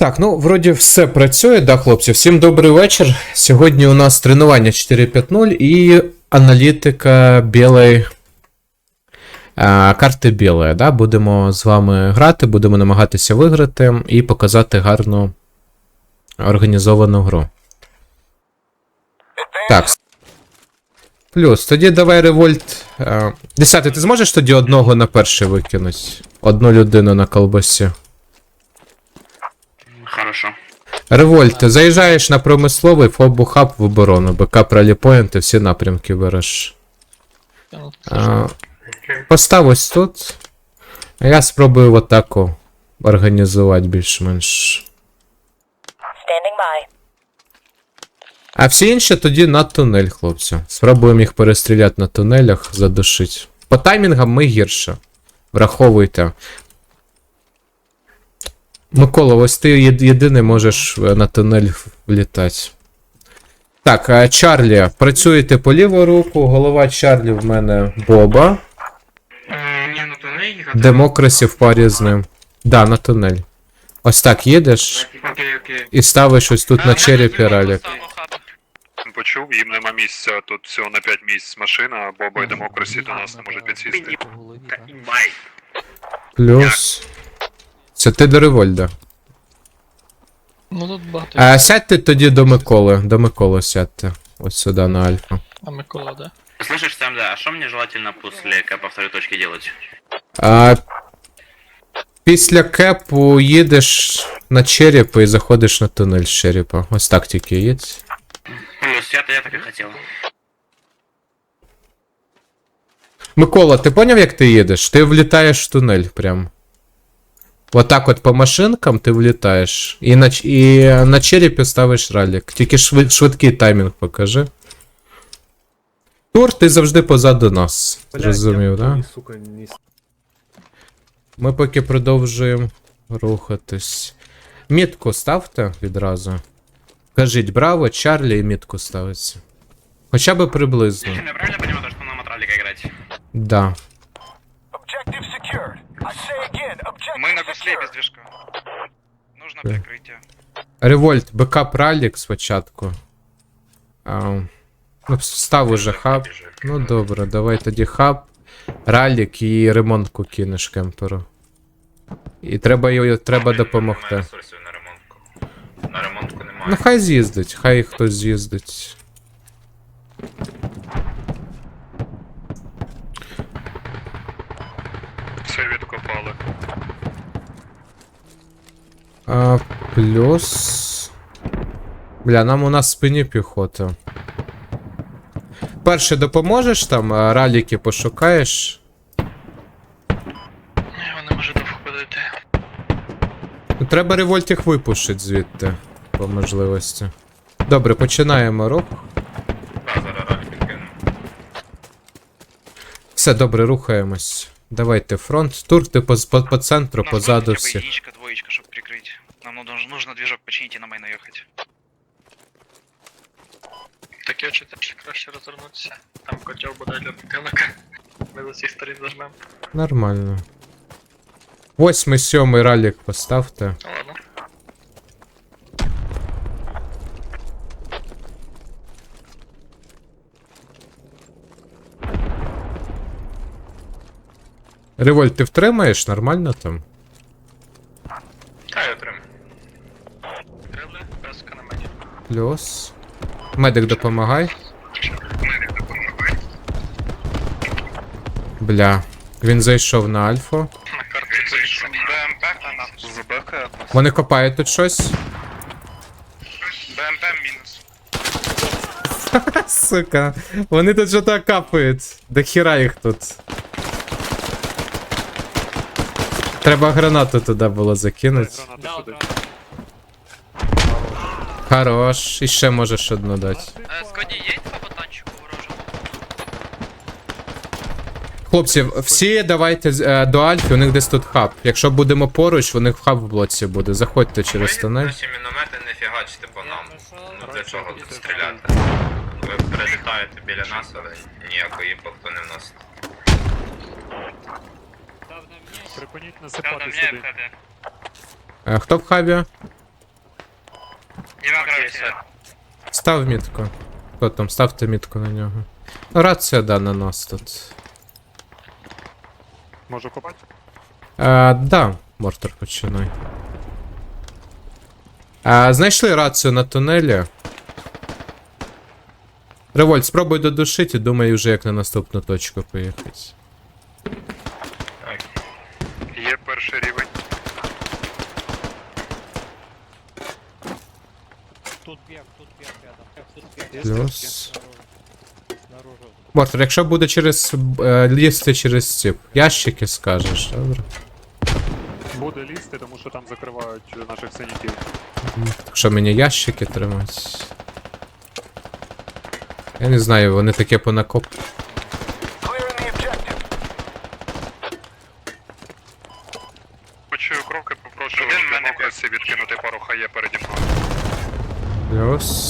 Так, ну вроді все працює, да, хлопці. Всім добрий вечір. Сьогодні у нас тренування 4.5.0 і аналітика білої. Карти білої, да? Будемо з вами грати, будемо намагатися виграти і показати гарну організовану гру. Так. Плюс, тоді давай револьт. Десятий, ти зможеш тоді одного на перший викинути? Одну людину на колбасі. Хорошо. Револьт, заїжджаєш на промисловий фобу хаб в оборону, БК проліпоінти, всі напрямки береш. А, постав ось тут. А я спробую в атаку організувати більш-менш. А всі інші тоді на тунель, хлопці. Спробуємо їх перестріляти на тунелях, задушить. По таймінгам ми гірше. Враховуйте. Микола, ось ти єд- єдиний можеш е, на тунель влітати. Так, а Чарлі, працюєте по ліву руку, голова Чарлі в мене Боба. Демокрасі в парі з ним. Да, на тунель. Ось так їдеш і ставиш ось тут на черепі ралік. Почув, їм нема місця, тут всього на 5 місць машина, а Боба і Демократії до нас не можуть підсісти. Плюс. Це ти до револьда. Ну тут багато. А сядьте тоді до Миколи. До Миколи сядьте. Ось сюди на Альфа. А Микола, да? Слышишь, Сэм, да, а что мне желательно после кэпа второй точки делать? А, після кепу їдеш на черепа і заходиш на тунель з черепа. Ось так тільки їдь. Плюс, я-то я так и хотел. Микола, ти поняв, як ти їдеш? Ти влітаєш в тунель прям. Отак от по машинкам ти влітаєш. І на, і на черепі ставиш ралік. Тільки швид, швидкий таймінг покажи. Тур, ти завжди позаду нас. Зрозумів, так? Да? сука, не Ми поки продовжуємо рухатись. Мітку ставте відразу. Кажіть браво, Чарлі і мітку ставиться. Хоча б приблизно. Я правильно понимаю, то, что нам от раллика играть? Да. Гуслі без движка. Нужно прикриття. Револьт, бекап ралік спочатку. А, ну, став уже хаб. Ну добре, давай тоді хаб, ралік і ремонтку кинеш кемперу. І треба його треба допомогти. на ремонтку. На ремонтку немає. Ну хай з'їздить, хай хтось з'їздить. А, плюс. Бля, нам у нас в спині піхота. Перше допоможеш там, а, раліки пошукаєш. Вони може довго будуть. Ну, Треба револьт їх випушити звідти, по можливості. Добре, починаємо рух. Все, добре, рухаємось. Давайте фронт. Тур, ти по, по, по центру, позаду хотя бы всіх. единичка, двоечка, чтобы прикрыть. Нам ну, нужно, нужно движок починить и на мейн наехать. Так я читаю, що краще розвернутися. Там котел буде для будинка. Ми з усіх сторін зажмемо. Нормально. Восьмий, сьомий ралік поставте. Ну ладно. Револьт, ти втримаєш? Нормально там? Плюс. Медик допомагай. Бля. Він зайшов на альфу. Вони копають тут щось. БМП мінус. Сука. Вони тут що то капають. До хіра їх тут. Треба гранату туди було закинути. Хорош. І ще можеш одну дати. Скоді є інфа по танчику ворожому? Хлопці, всі давайте з- е, до Альфи, у них десь тут хаб. Якщо будемо поруч, у них хаб в блоці буде. Заходьте через тунель. Наші міномети не фігачте по нам. Ну для чого тут стріляти? Ви прилітаєте біля нас, але ніякої імпакту не вносите. Припиніть насипати сюди. Е, Хто в хабі? Демократія. Став мітку. Хто там? Ставте мітку на нього. Рація, да, на нас тут. Можу копати? А, да, Мортер, починай. А, знайшли рацію на тунелі. Револьт, спробуй додушити, думаю вже як на наступну точку поїхати. Так. Є перший рівень. Тут бег, тут бег рядом. Тут бег. Плюс. Мортер, якщо буде через е, лізти через ці ящики, скажеш, добре? Буде лізти, тому що там закривають наших синяків. Що мені ящики тримати? Я не знаю, вони таке понакоп. Почую кроки, попрошу в мене відкинути пару хає переді мною. Плюс.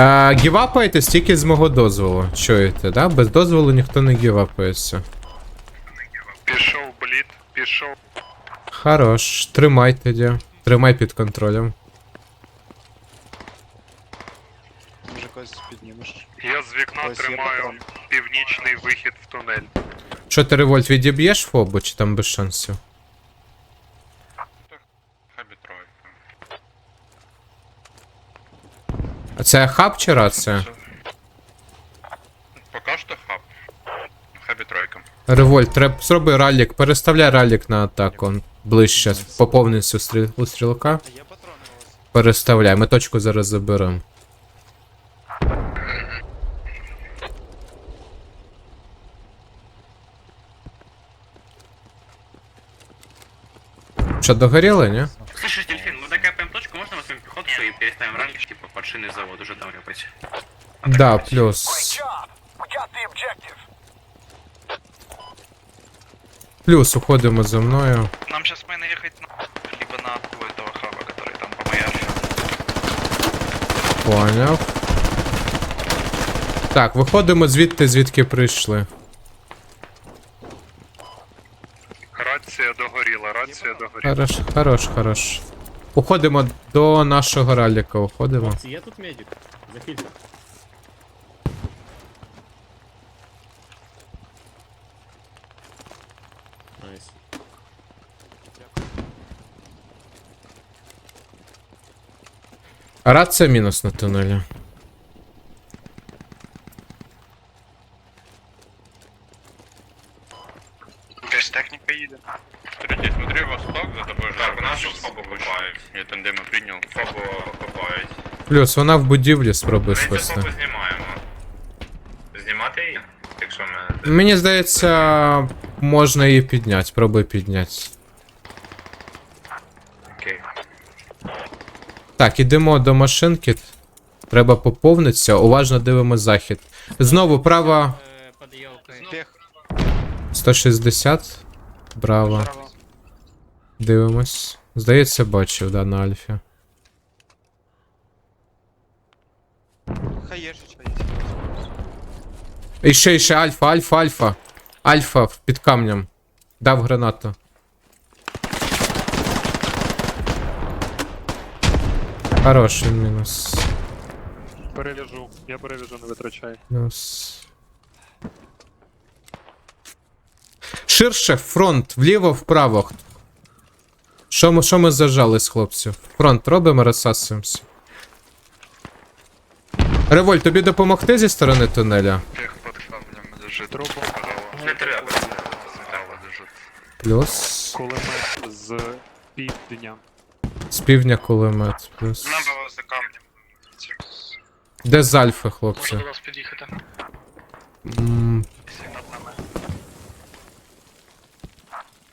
А, гівапаєтесь тільки з мого дозволу. Чуєте, да? Без дозволу ніхто не гівапається. Пішов блід, пішов. Хорош, тримай тоді. Тримай під контролем. Може когось піднімеш. Я з вікна Ось є тримаю патрон. північний вихід в тунель. Що ти револьт відіб'єш фобу, чи там без шансів? Хабі тройка. А це хаб чи рація? Поки що хаб. Хабі тройка. Револьт, треба зроби ралік, переставляй ралік на атаку. Ближче, поповнись у, стріл... у стрілка. Є патрони у вас? Переставляй, ми точку зараз заберемо. Що, догоріли, ні? Слышишь, дельфин, мы докапаем точку, можно возьмем пехоту и переставим раньше, типа под шинный завод уже там репать? Да, Great плюс. job. We got the objective. Плюс уходимо за мною. Нам сейчас мы наехать на... Либо на у этого хаба, который там по моей арфе. Поняв. Так, виходимо звідти, звідки прийшли. Рація догоріла, рація догоріла. Хорош, хорош, хорош. Уходимо до нашого раліка, уходимо. Є тут медик? Захильте. Найс. Рація мінус на тунелі. Без техника едет. Третій, смотри, восток, за тобою ж. Так, нашу фобу копають. Я тандеми прийняв. Фобу копають. Плюс вона в будівлі спробує Ми знімаємо. Знімати її? Якщо ми... Мені здається, можна її підняти. Пробуй підняти. Окей. Так, ідемо до машинки. Треба поповнитися. Уважно дивимось захід. Знову права Е, Под елкой. Бег. 160. Браво. Дивимось. Здається, бачив, да, на альфі. Хаешечка І ще, і ще альфа, альфа, альфа. Альфа під камнем. Дав гранату. Хороший мінус. Перев'яжу, я перев'яжу, не витрачай. Мінус. Ширше фронт, вліво, вправо. Що ми, що ми зажались, хлопці? Фронт робимо, розсасуємося. Револь, тобі допомогти зі сторони тунеля? Не треба. лежить. Плюс. Кулемет з півдня. З півдня кулемет. Плюс. Нам було за камнем. Де з альфи, хлопці? до нас під'їхати. М.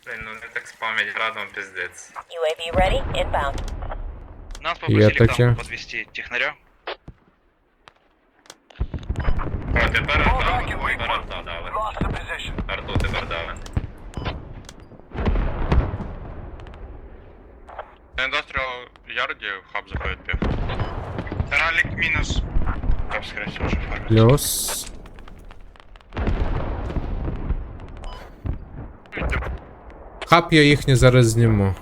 Блін, ну не так спамять градом, піздець. UAV ready. Inbound. Нас Є таке. подвести технаря. О, тепер арта, тепер the. Арту тепер дали. На індустріал ярді хаб заходить піх. Ралик минус. Хаб скорее уже. Плюс. Хаб я їхній зараз зніму.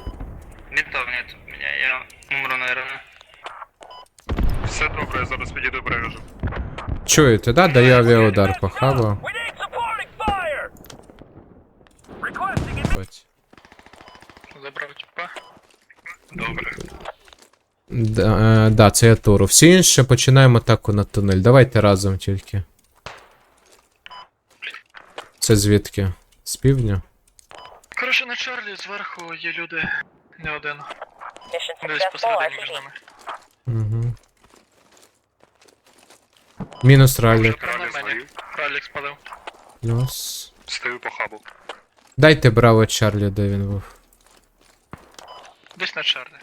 Не то, нет, меня, я умру, наверное. Все добре, я зараз підійду перев'яжу. Чуєте, да? Даю авіаудар по хабу. We need supporting fire! Забрав типа. Добре. Да, е, да, це я туру. Всі інші починаємо атаку на тунель. Давайте разом тільки. Це звідки? З півдня? Коротше, на Чарлі зверху є люди. Не один. Десь посередині між нами. Угу. Мінус ралі. Прямо на мені. Ралік спалив. Плюс. Стою по хабу. Дайте браво Чарлі, де він був. Десь на Чарлі.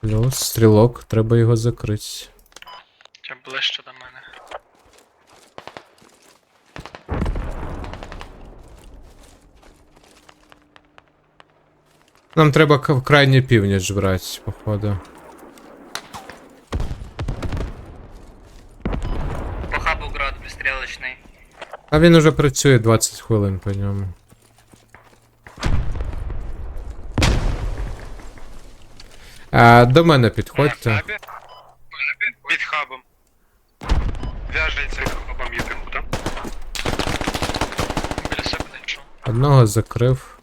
Плюс. Стрілок, треба його закрити. Чим ближче до мене. Нам треба в крайній північ брати, походу. По хабу град пристрілочний. А він уже працює 20 хвилин по ньому. А, до мене підходьте. Під хабом. В'яжеться хабом їдемо, так? Біля себе не. Одного закрив.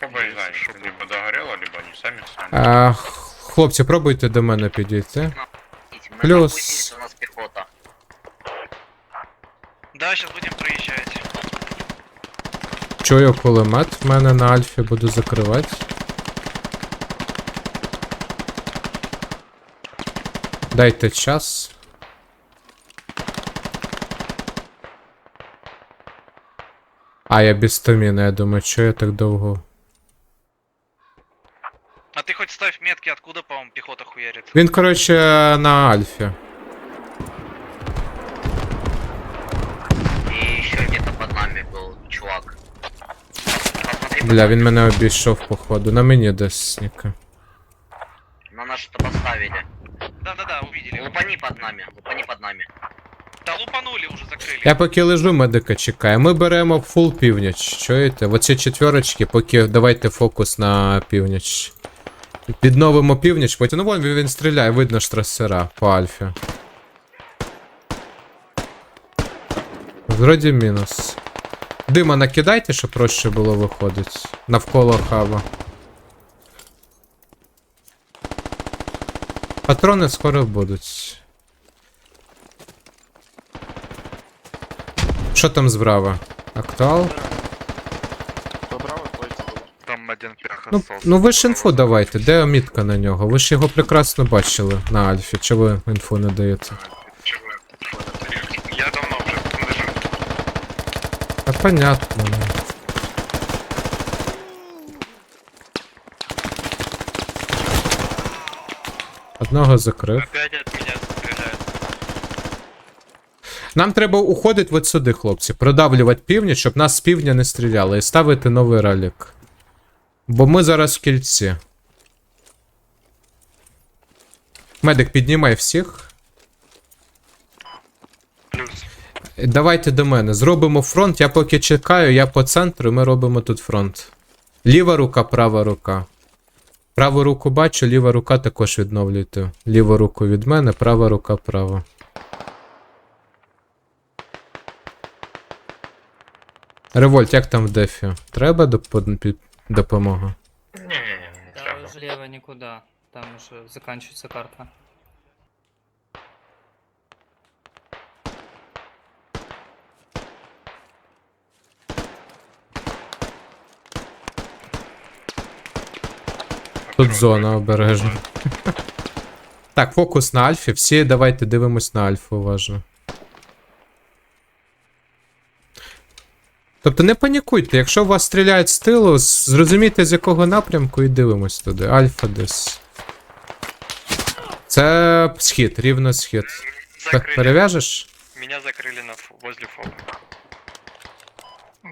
Побоїжджай, щоб либо догорело, либо сами. А, х- хлопці, пробуйте до мене підійти. Плюс. У нас піхота. Да, сейчас будем проезжать. Чую кулемет в мене на альфі, буду закривати. Дайте час. А, я без стаміни, я думаю, що я так довго. А ты хоть ставь метки, откуда, по-моему, пехота хуярит. Він, коротше, на альфі. І ще где-то под нами був чувак. Посмотри, Бля, він мене обійшов, походу. На мені десь сніка. на нас что поставили. Да-да-да, увидели. Лупани под нами, лупани под нами. Да лупанули уже, закрыли. Я поки лежу, медика чекаю. Ми беремо фул північ. Чуєте? Оці четверочки, поки давайте фокус на північ. Підновимо північ, потім. Ну вон він, він стріляє, видно ж трасера по альфі. Вроді мінус. Дима накидайте, щоб проще було виходить. Навколо хаба. Патрони скоро будуть. Що там зправа? Актуал? Там один Ну, ну ви ж інфу давайте, де мітка на нього? Ви ж його прекрасно бачили на Альфі. Чи ви інфу не даєте? Я давно вже там лежу. Та понятно. Одного закрив. Опять от меня стреляют. Нам треба уходити от сюди, хлопці. Продавлювати північ, щоб нас з півдня не стріляли, і ставити новий ралік. Бо ми зараз в кільці. Медик, піднімай всіх. Плюс. Давайте до мене. Зробимо фронт. Я поки чекаю, я по центру, ми робимо тут фронт. Ліва рука, права рука. Праву руку бачу, ліва рука також відновлюйте. Ліву руку від мене, права рука права. Револьт, як там в дефі? Треба доп- допомога? Не треба. влево никуда. Там уже заканчивается карта. Тут зона обережна. Так, фокус на Альфі. Всі давайте дивимось на Альфу уважно. Тобто не панікуйте, якщо в вас стріляють з тилу, зрозумійте з якого напрямку і дивимось туди. Альфа десь. Це схід, рівно схід. Пе- Перев'яжеш? Меня закрыли на фу- возле фоба.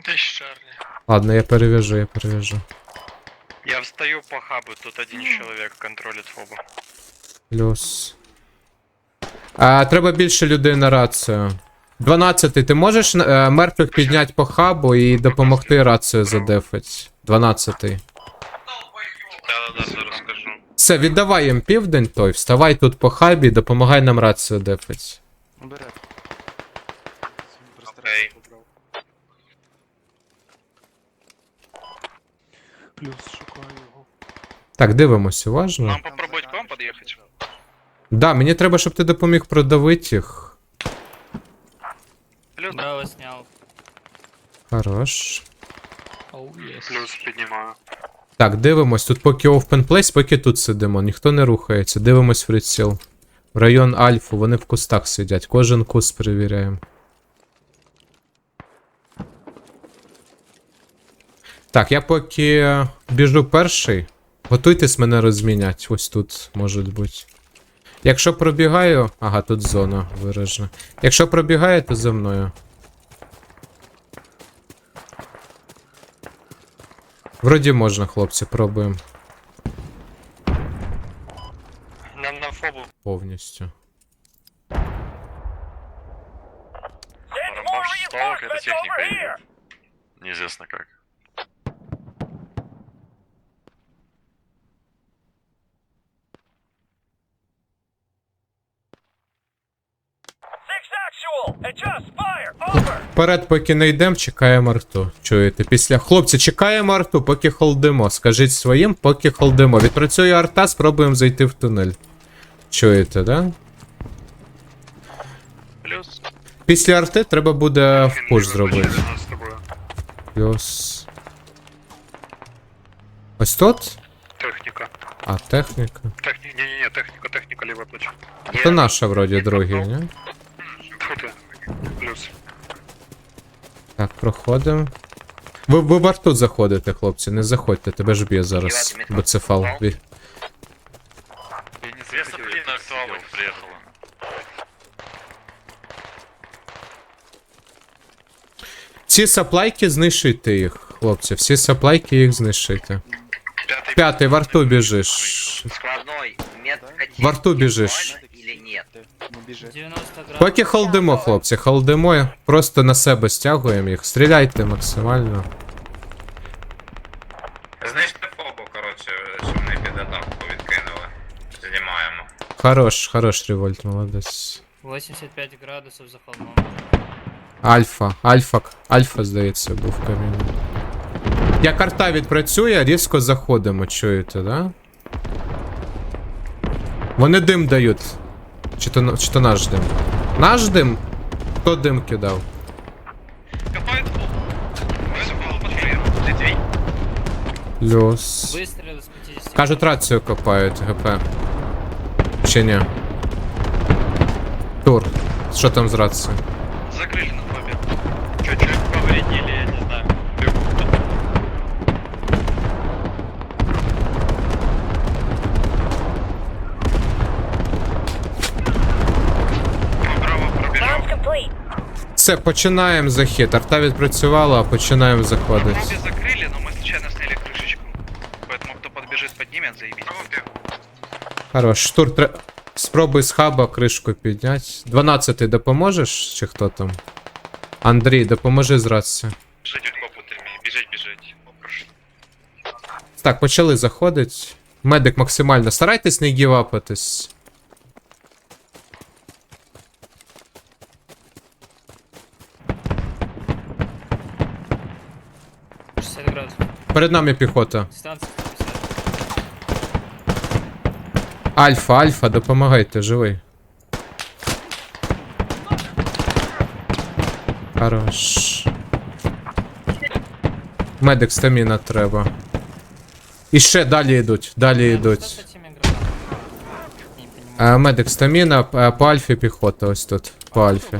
Десь Чарлі. Ладно, я перев'яжу, я перев'яжу. Я встаю по хабу, тут один человек контролит фоба. Плюс. А, треба більше людей на рацію. 12, ти можеш е, мертвих підняти по хабу і допомогти рацію задефать? 12. Да, да, да, зараз скажу. Все, віддавай їм південь той, вставай тут по хабі, допомагай нам рацію дефать. Окей. Так, дивимось уважно. Нам попробовать к вам подъехать? Да, мені треба, щоб ти допоміг продавити їх. Плюс, Браво снял. Хорош. Плюс піднімаю. Так, дивимось. Тут поки open place, поки тут сидимо, ніхто не рухається. Дивимось в приціл. В район Альфу, вони в кустах сидять. Кожен куст перевіряємо. Так, я поки біжу перший. Готуйтесь мене розміняти. Ось тут, може бути. Якщо пробігаю. Ага, тут зона виражена. Якщо пробігаю, то за мною. Вроді можна, хлопці, пробуємо нам на фобу. повністю. Рамбаш Over техника. Неизвестно как. Вперед, поки не йдемо, чекаємо арту. Чуєте? Після. Хлопці, чекаємо арту, поки холдимо. Скажіть своїм, поки холдимо. Відпрацює арта, спробуємо зайти в тунель. Чуєте, да? Плюс. Після арти треба буде в пуш зробити. Плюс. Ось тут? Техніка. А, техніка. Техні... Не-не-не, техніка, техніка, ліве плече. Це наша вроді другий, не? Тьфу ти. Плюс. Так, проходимо. Ви, ви в арту заходите, хлопці, не заходьте, тебе ж б'є зараз. Буцефал. Ві- Две сопли на актуалах приехала. Ці саплайки знищуйте їх, хлопці. Всі саплайки їх знищуйте. Пятый. П'ятий, в арту біжиш. Складной метка В рту бежишь. или нет? 90. Поки холдимо, хлопці, холдимо, просто на себе стягуємо їх. Стріляйте максимально. Знищте фобу, коротше, щоб не під атаку відкинули. Знімаємо. Хорош, хорош револьт, молодець. 85 градусов за холмом. Альфа, альфа, альфа, здається, був камінь. Як карта відпрацює, різко заходимо, чуєте, да? Вони дим дають. Чи то, чи то наш дим? Наш дим? Хто дим кидав? Копает фул. Мы фул подфеем. Литвей. Плюс. Выстрелы с 50. Кажуть, рацію копають, ГП. Чи ні? Тур. Що там з рацією? Закрыли на фобе. Чуть-чуть повредили, Все, починаємо захід. Арта відпрацювала, починаємо заходити. Вроде закрыли, но мы случайно сняли крышечку. Поэтому кто подбежит, поднимет, заебись. Хорош, штур тре... Спробуй з хаба кришку підняти. 12 допоможеш чи хто там? Андрій, допоможи з рації. Бежать в копу термі, біжить, біжить. Попрошу. Так, почали заходити. Медик максимально. Старайтесь не гівапитись. 150 градусів. Перед нами піхота. Дистанція 150. Альфа, Альфа, допомагайте, живий. Хорош. Медик стаміна треба. І ще далі йдуть, далі йдуть. Е, медик стаміна, е, по альфі піхота ось тут. По альфі.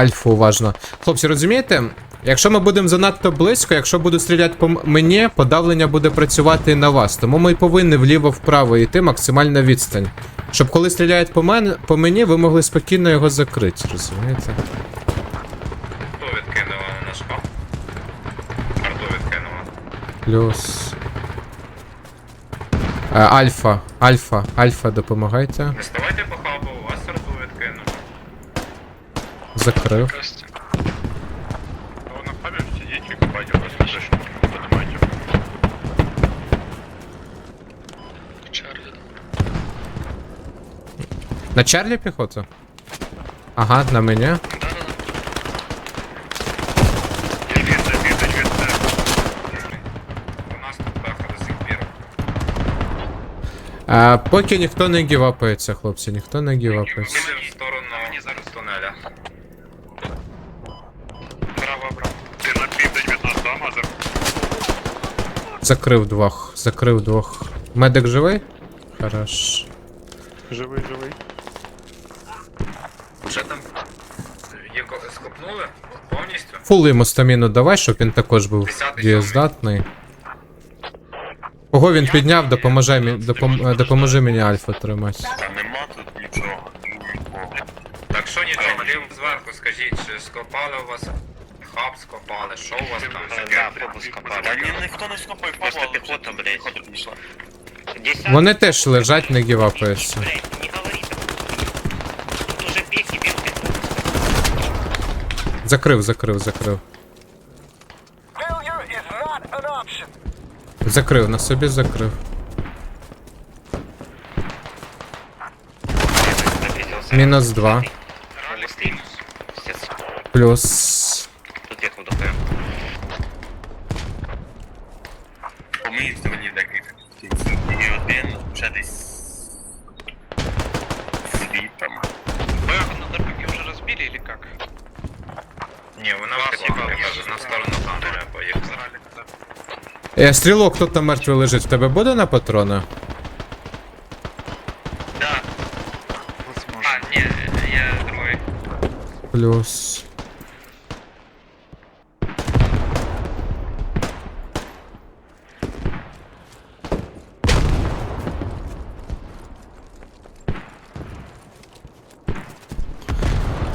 Альфу уважно. Хлопці, розумієте? Якщо ми будемо занадто близько, якщо будуть стріляти по мені, подавлення буде працювати на вас. Тому ми повинні вліво-вправо йти максимальна відстань. Щоб коли стріляють по, мен... по мені, ви могли спокійно його закрити, розумієте? Хто відкинули на хаб? Арту відкинули. Плюс. Е, Альфа, альфа, альфа, допомагайте. Не ставайте по хабу, Закрив. Костя. Ну, на хабі сидіть і купайте просто зайшли. Подимайте. Чарлі. На Чарлі піхота? Ага, на мені. Да-да-да. Вірте, вірте, вірте. У нас тут беха до сих пір. А, поки ніхто не гівапається, хлопці, ніхто не гівапається. Їдемо в сторону тунеля. Закрив двох, закрив двох. Медик живий? Хорош. Живий, живий. Вже там є скопнули повністю? Фул йому стаміну давай, щоб він також був Десятий, дієздатний. Кого він підняв, допоможи, мі- допом, е, допоможи мені альфа тримати. Та нема тут нічого. Нікого. Так що нічого, лів зверху скажіть, чи скопали у вас хаб скопали, що у вас там? Да, фобу скопали. Та ні, ніхто не скопив фобу, Просто піхота, блядь. Вони теж лежать, не гівапаються. Закрив, закрив, закрив. Закрив, на собі закрив. Мінус два. Плюс. Е, стрілок, хто там мертвий лежить, в тебе буде на патрони? Да. А, не, я другой. Плюс.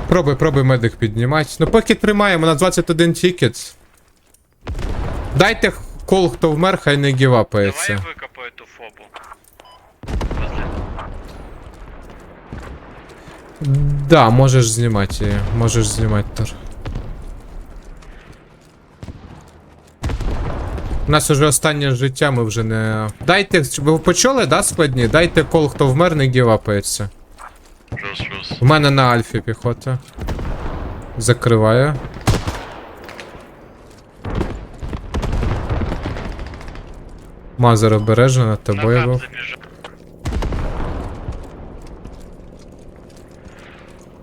Пробуй, пробуй медик піднімати. Ну поки тримаємо на 21 тікет. Дайте кол, хто вмер, хай не гівапається. выкопаю эту фобу. Да, можеш знімати її. Можеш знімати Тор. У нас уже останнє життя, ми вже не. Дайте. Ви почули, да, складні? Дайте кол, хто вмер, не гівапається. У мене на альфі піхота. Закриваю. Мазер обережно над тобою був.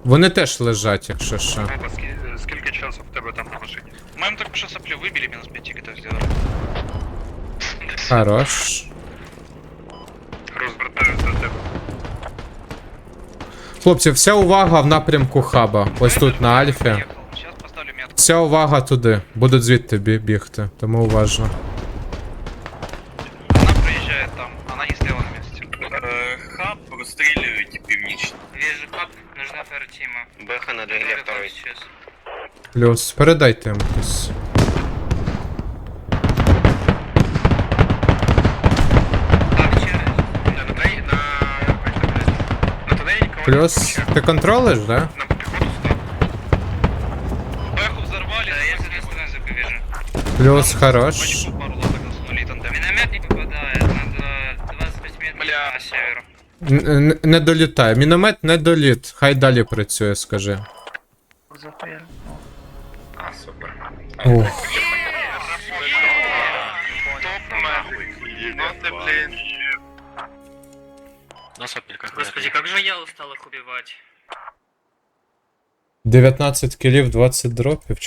Вони теж лежать, якщо що. Скі- скільки часу в тебе там на машині? Мы им только что сопли выбили, минус 5 тикетов сделали. Хорош. Розвертаюсь до тебе. Хлопці, вся увага в напрямку хаба. Ось тут на альфі. Вся увага туди. Будуть звідти бі- бігти, тому уважно. Плюс, передайте йому хтось. Так, через. На тунелі, на... На тунелі нікого не Плюс. Ти контролиш, да? На піхоту став. Бэху взорвали, да, я с этой стороны запи вижу. Плюс, хорош. Почему пару лодок засунули тандем? Миномет не попадает, надо 25 метров Бля. на северу. Н- н- Не долітає. Міномет не доліт. Хай далі працює, скажи. супер. Ух. Ну ты, блин. На сопельках. Господи, как же я устал их убивать. 19 кілів, 20 дропів.